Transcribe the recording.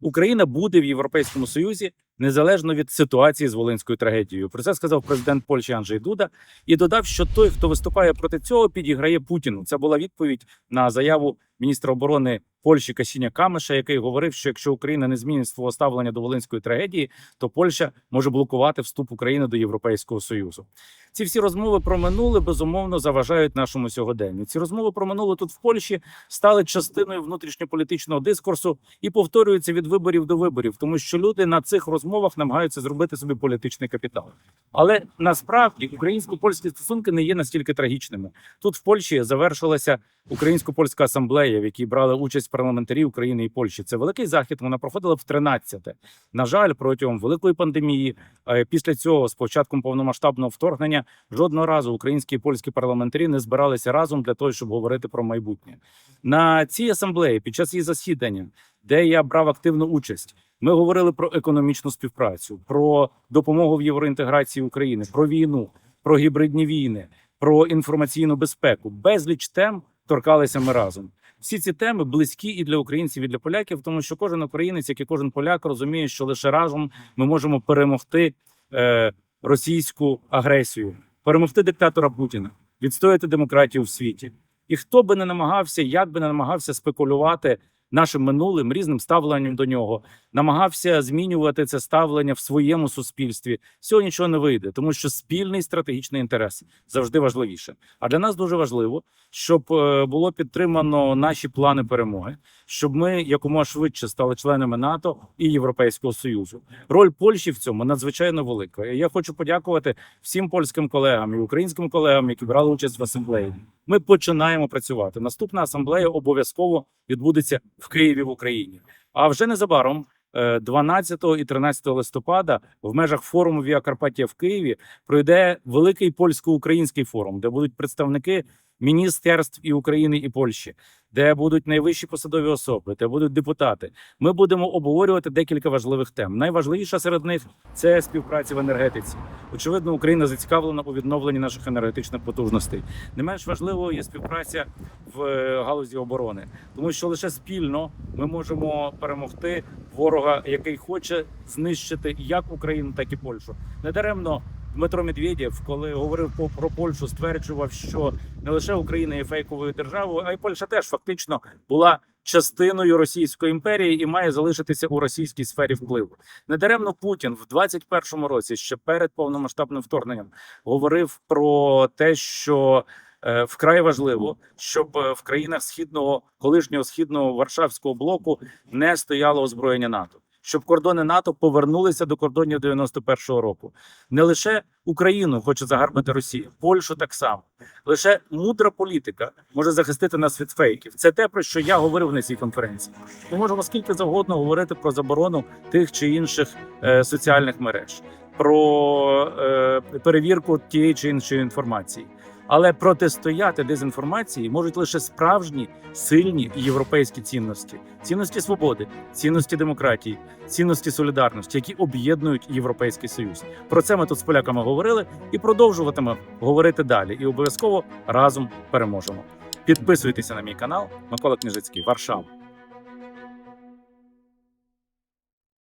Україна буде в Європейському Союзі незалежно від ситуації з волинською трагедією. Про це сказав президент Польщі Анджей Дуда і додав, що той, хто виступає проти цього, підіграє Путіну. Це була відповідь на заяву міністра оборони Польщі Касіня Камиша, який говорив, що якщо Україна не змінить свого ставлення до волинської трагедії, то Польща може блокувати вступ України до Європейського союзу. Ці всі розмови про минуле безумовно заважають нашому сьогоденню. Ці розмови про минуле тут в Польщі стали частиною внутрішньополітичного дискурсу і повторюються від виборів до виборів, тому що люди на цих розмовах намагаються зробити собі політичний капітал. Але насправді українсько-польські стосунки не є настільки трагічними. Тут в Польщі завершилася українсько-польська асамблея, в якій брали участь парламентарі України і Польщі. Це великий захід. Вона проходила в 13-те. На жаль, протягом великої пандемії, е, після цього, з початком повномасштабного вторгнення, жодного разу українські і польські парламентарі не збиралися разом для того, щоб говорити про майбутнє. На цій асамблеї під час її засідання, де я брав активну участь. Ми говорили про економічну співпрацю, про допомогу в євроінтеграції України, про війну, про гібридні війни, про інформаційну безпеку. Безліч тем торкалися ми разом. Всі ці теми близькі і для українців, і для поляків, тому що кожен українець, як і кожен поляк, розуміє, що лише разом ми можемо перемогти е, російську агресію, перемогти диктатора Путіна, відстояти демократію в світі. І хто би не намагався, як би не намагався спекулювати нашим минулим різним ставленням до нього, намагався змінювати це ставлення в своєму суспільстві. Цього нічого не вийде, тому що спільний стратегічний інтерес завжди важливіше. А для нас дуже важливо, щоб е, було підтримано наші плани перемоги, щоб ми якомога швидше стали членами НАТО і Європейського союзу. Роль Польщі в цьому надзвичайно велика. Я хочу подякувати всім польським колегам і українським колегам, які брали участь в асамблеї. Ми починаємо працювати. Наступна асамблея обов'язково відбудеться в Києві в Україні. А вже незабаром. Е, 12 і 13 листопада в межах форуму Віа Карпатія в Києві пройде великий польсько-український форум, де будуть представники міністерств і України і Польщі, де будуть найвищі посадові особи, де будуть депутати. Ми будемо обговорювати декілька важливих тем. Найважливіша серед них це співпраця в енергетиці. Очевидно, Україна зацікавлена у відновленні наших енергетичних потужностей. Не менш важливою є співпраця в е, галузі оборони, тому що лише спільно ми можемо перемогти ворога, який хоче знищити як Україну, так і Польщу. Недаремно Дмитро Медведєв, коли говорив про Польщу, стверджував, що не лише Україна є фейковою державою, а й Польща теж фактично була частиною Російської імперії і має залишитися у російській сфері впливу. Недаремно Путін в 21-му році, ще перед повномасштабним вторгненням, говорив про те, що е, вкрай важливо, щоб е, в країнах східного колишнього східного Варшавського блоку не стояло озброєння НАТО. Щоб кордони НАТО повернулися до кордонів 91-го року. Не лише Україну хоче загарбати Росія, Польщу так само. Лише мудра політика може захистити нас від фейків. Це те, про що я говорив на цій конференції. Ми можемо скільки завгодно говорити про заборону тих чи інших е, соціальних мереж, про е, перевірку тієї чи іншої інформації. Але протистояти дезінформації можуть лише справжні сильні європейські цінності, цінності свободи, цінності демократії, цінності солідарності, які об'єднують європейський союз. Про це ми тут з поляками говорили і продовжуватимемо говорити далі. І обов'язково разом переможемо. Підписуйтеся на мій канал. Микола Княжицький, Варшава.